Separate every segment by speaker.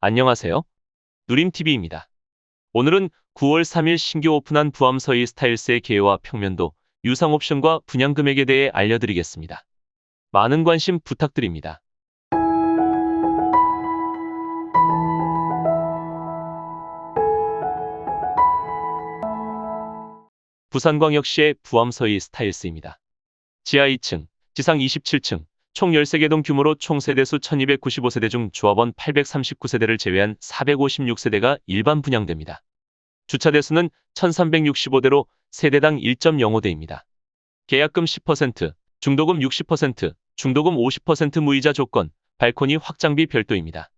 Speaker 1: 안녕하세요. 누림TV입니다. 오늘은 9월 3일 신규 오픈한 부암서희 스타일스의 계획와 평면도, 유상 옵션과 분양 금액에 대해 알려드리겠습니다. 많은 관심 부탁드립니다. 부산광역시의 부암서희 스타일스입니다. 지하 2층, 지상 27층, 총 13개 동 규모로 총 세대수 1295세대 중 조합원 839세대를 제외한 456세대가 일반 분양됩니다. 주차 대수는 1365대로 세대당 1.05대입니다. 계약금 10%, 중도금 60%, 중도금 50% 무이자 조건, 발코니 확장비 별도입니다.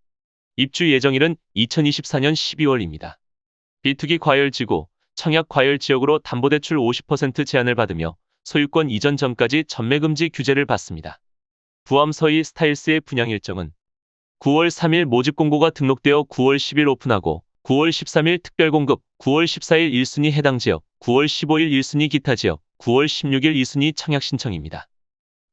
Speaker 1: 입주 예정일은 2024년 12월입니다. 비투기 과열지구, 청약 과열 지역으로 담보대출 50% 제한을 받으며 소유권 이전 전까지 전매금지 규제를 받습니다. 부암서희 스타일스의 분양 일정은 9월 3일 모집 공고가 등록되어 9월 10일 오픈하고 9월 13일 특별 공급, 9월 14일 1순위 해당 지역, 9월 15일 1순위 기타 지역, 9월 16일 2순위 청약 신청입니다.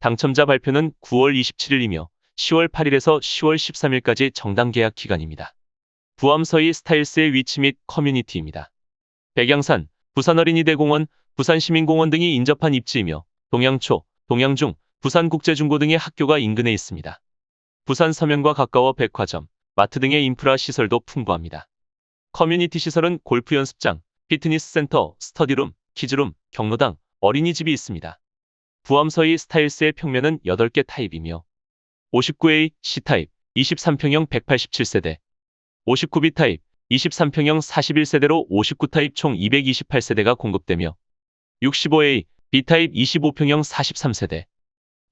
Speaker 1: 당첨자 발표는 9월 27일이며 10월 8일에서 10월 13일까지 정당 계약 기간입니다. 부암서희 스타일스의 위치 및 커뮤니티입니다. 백양산, 부산어린이대공원, 부산시민공원 등이 인접한 입지이며 동양초, 동양중, 부산국제중고 등의 학교가 인근에 있습니다. 부산 서면과 가까워 백화점, 마트 등의 인프라 시설도 풍부합니다. 커뮤니티 시설은 골프 연습장, 피트니스 센터, 스터디룸, 키즈룸, 경로당, 어린이집이 있습니다. 부암서희 스타일스의 평면은 8개 타입이며 59A C타입 23평형 187세대, 59B 타입 23평형 41세대로 59타입 총 228세대가 공급되며 65A B타입 25평형 43세대,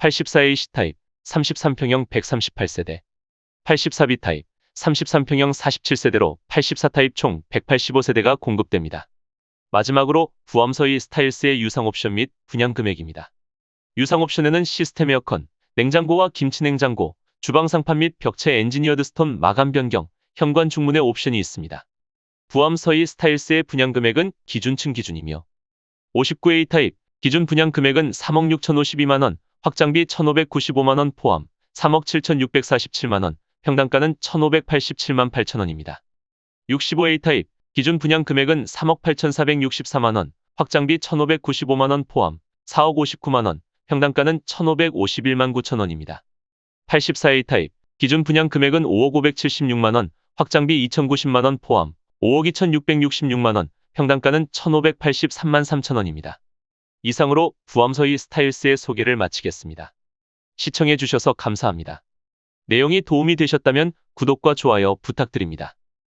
Speaker 1: 84A C타입 33평형 138세대, 84B 타입 33평형 47세대로 84타입 총 185세대가 공급됩니다. 마지막으로 부암서희 스타일스의 유상 옵션 및 분양 금액입니다. 유상 옵션에는 시스템 에어컨, 냉장고와 김치 냉장고, 주방 상판 및 벽체 엔지니어드 스톤 마감 변경, 현관 중문의 옵션이 있습니다. 부암서희 스타일스의 분양 금액은 기준층 기준이며 59A 타입 기준 분양 금액은 3억 6,052만원, 확장비 1,595만원 포함 3억 7,647만원, 평당가는 1,587만 8천원입니다. 65A 타입 기준 분양 금액은 3억 8,464만원, 확장비 1,595만원 포함 4억 59만원, 평당가는 1,551만 9천원입니다. 84A 타입 기준 분양 금액은 5억 576만원, 확장비 2,090만원 포함 5억 2,666만원, 평당가는 1,583만 3천원입니다. 이상으로 부암서희 스타일스의 소개를 마치겠습니다. 시청해 주셔서 감사합니다. 내용이 도움이 되셨다면 구독과 좋아요 부탁드립니다.